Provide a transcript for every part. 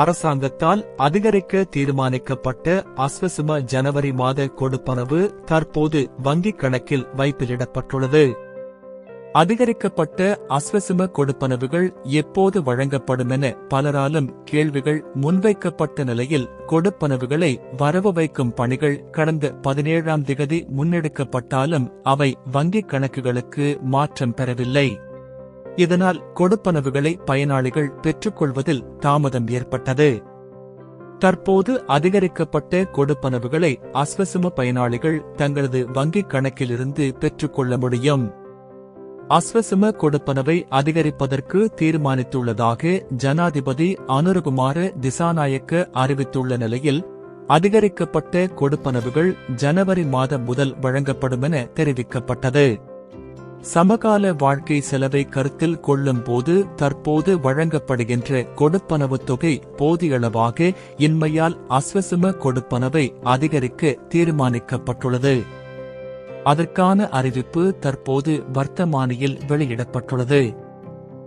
அரசாங்கத்தால் அதிகரிக்க தீர்மானிக்கப்பட்ட அஸ்வசும ஜனவரி மாத கொடுப்பனவு தற்போது வங்கிக் கணக்கில் வைப்பிலிடப்பட்டுள்ளது. அதிகரிக்கப்பட்ட அஸ்வசும கொடுப்பனவுகள் எப்போது வழங்கப்படும் என பலராலும் கேள்விகள் முன்வைக்கப்பட்ட நிலையில் கொடுப்பனவுகளை வரவு வைக்கும் பணிகள் கடந்த பதினேழாம் திகதி முன்னெடுக்கப்பட்டாலும் அவை வங்கிக் கணக்குகளுக்கு மாற்றம் பெறவில்லை. இதனால் கொடுப்பனவுகளை பயனாளிகள் பெற்றுக்கொள்வதில் தாமதம் ஏற்பட்டது. தற்போது அதிகரிக்கப்பட்ட கொடுப்பனவுகளை அஸ்வசும பயனாளிகள் தங்களது வங்கிக் கணக்கிலிருந்து பெற்றுக்கொள்ள முடியும். அஸ்வசும கொடுப்பனவை அதிகரிப்பதற்கு தீர்மானித்துள்ளதாக ஜனாதிபதி அனுரகுமார திசாநாயக்க அறிவித்துள்ள நிலையில் அதிகரிக்கப்பட்ட கொடுப்பனவுகள் ஜனவரி மாதம் முதல் வழங்கப்படும் என தெரிவிக்கப்பட்டது. சமகால வாழ்க்கை செலவை கருத்தில் கொள்ளும் போது தற்போது வழங்கப்படுகின்ற கொடுப்பனவு தொகை போதியளவாக இன்மையால் அஸ்வசும கொடுப்பனவை அதிகரிக்க தீர்மானிக்கப்பட்டுள்ளது. அதற்கான அறிவிப்பு தற்போது வர்த்தமானியில் வெளியிடப்பட்டுள்ளது.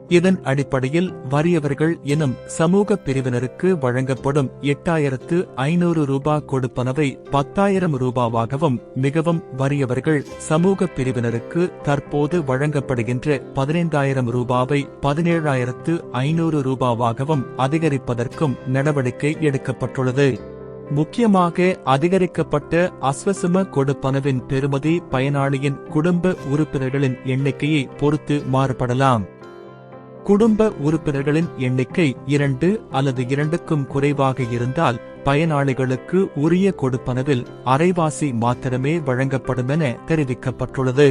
இதன் அடிப்படையில் வறியவர்கள் எனும் சமூக பிரிவினருக்கு வழங்கப்படும் எட்டாயிரத்து ஐநூறு ரூபாய் கொடுப்பனவை பத்தாயிரம் ரூபாவாகவும் மிகவும் வறியவர்கள் சமூக பிரிவினருக்கு தற்போது வழங்கப்படுகின்ற பதினைந்தாயிரம் ரூபாவை பதினேழாயிரத்து ஐநூறு ரூபாவாகவும் அதிகரிப்பதற்கும் நடவடிக்கை எடுக்கப்பட்டுள்ளது. முக்கியமாக அதிகரிக்கப்பட்ட அஸ்வசும கொடுப்பனவின் பெறுமதி பயனாளியின் குடும்ப உறுப்பினர்களின் எண்ணிக்கையை பொறுத்து மாறுபடலாம். குடும்ப உறுப்பினர்களின் எண்ணிக்கை இரண்டு அல்லது இரண்டுக்கும் குறைவாக இருந்தால் பயனாளிகளுக்கு உரிய கொடுப்பனவில் அரைவாசி மாத்திரமே வழங்கப்படும் என தெரிவிக்கப்பட்டுள்ளது.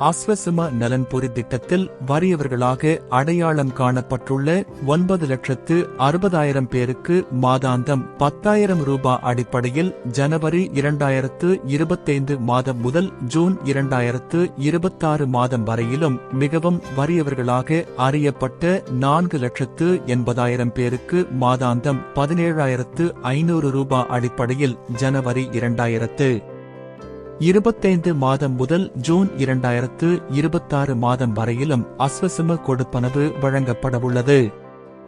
அஸ்வசும நலன்புரி திட்டத்தில் வறியவர்களாக அடையாளம் காணப்பட்டுள்ள ஒன்பது லட்சத்து அறுபதாயிரம் பேருக்கு மாதாந்தம் பத்தாயிரம் ரூபாய் அடிப்படையில் ஜனவரி இரண்டாயிரத்து இருபத்தைந்து மாதம் முதல் ஜூன் இரண்டாயிரத்து இருபத்தாறு மாதம் வரையிலும் மிகவும் வறியவர்களாக அறியப்பட்ட நான்கு லட்சத்து எண்பதாயிரம் பேருக்கு மாதாந்தம் பதினேழாயிரத்து ஐநூறு ரூபாய் அடிப்படையில் ஜனவரி இரண்டாயிரத்து இருபத்தைந்து மாதம் முதல் ஜூன் இரண்டாயிரத்து இருபத்தாறு மாதம் வரையிலும் அஸ்வசும கொடுப்பனவு வழங்கப்படவுள்ளது.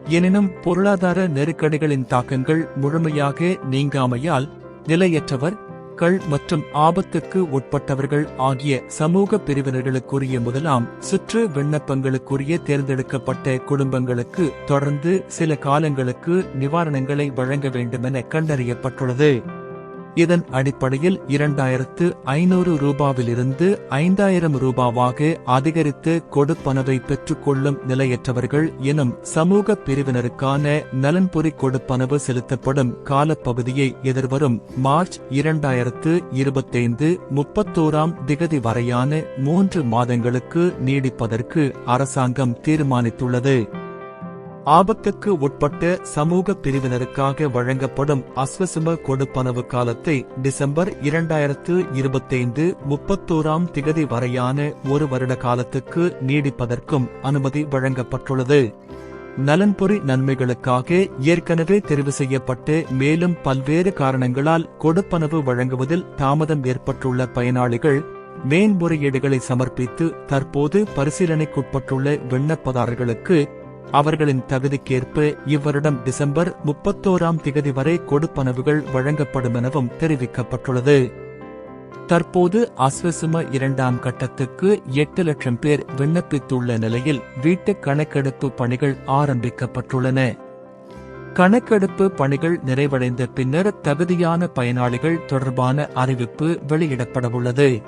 எனினும் பொருளாதார நெருக்கடிகளின் தாக்கங்கள் முழுமையாக நீங்காமையால் நிலையற்றவர் கள் மற்றும் ஆபத்துக்கு உட்பட்டவர்கள் ஆகிய சமூக பிரிவினர்களுக்குரிய முதலாம் சுற்று விண்ணப்பங்களுக்குரிய தேர்ந்தெடுக்கப்பட்ட குடும்பங்களுக்கு தொடர்ந்து சில காலங்களுக்கு நிவாரணங்களை வழங்க வேண்டுமென கண்டறியப்பட்டுள்ளது. இதன் அடிப்படையில் இரண்டாயிரத்து ஐநூறு ரூபாவிலிருந்து ஐந்தாயிரம் ரூபாவாக அதிகரித்து கொடுப்பனவை பெற்றுக்கொள்ளும் நிலையற்றவர்கள் எனும் சமூக பிரிவினருக்கான நலன்புரி கொடுப்பனவு செலுத்தப்படும் காலப்பகுதியை எதிர்வரும் மார்ச் இரண்டாயிரத்து இருபத்தைந்து முப்பத்தோராம் திகதி வரையான மூன்று மாதங்களுக்கு நீடிப்பதற்கு அரசாங்கம் தீர்மானித்துள்ளது. ஆபத்துக்கு உட்பட்ட சமூக பிரிவினருக்காக வழங்கப்படும் அஸ்வசும கொடுப்பனவு காலத்தை டிசம்பர் இரண்டாயிரத்து இருபத்தைந்து முப்பத்தோராம் திகதி வரையான ஒரு வருட காலத்துக்கு நீடிப்பதற்கும் அனுமதி வழங்கப்பட்டுள்ளது. நலன்புரி நன்மைகளுக்காக ஏற்கனவே தெரிவு செய்யப்பட்டு மேலும் பல்வேறு காரணங்களால் கொடுப்பனவு வழங்குவதில் தாமதம் ஏற்பட்டுள்ள பயனாளிகள் மேன்முறையீடுகளை சமர்ப்பித்து தற்போது பரிசீலனைக்குட்பட்டுள்ள விண்ணப்பதாரர்களுக்கு அவர்களின் தகுதிக்கேற்ப இவ்வருடம் டிசம்பர் முப்பத்தோராம் திகதி வரை கொடுப்பனவுகள் வழங்கப்படும் எனவும் தெரிவிக்கப்பட்டுள்ளது. தற்போது அஸ்வசும இரண்டாம் கட்டத்துக்கு எட்டு லட்சம் பேர் விண்ணப்பித்துள்ள நிலையில் வீட்டு கணக்கெடுப்பு பணிகள் ஆரம்பிக்கப்பட்டுள்ளன. கணக்கெடுப்பு பணிகள் நிறைவடைந்த பின்னர் தகுதியான பயனாளிகள் தொடர்பான அறிவிப்பு வெளியிடப்படவுள்ளது.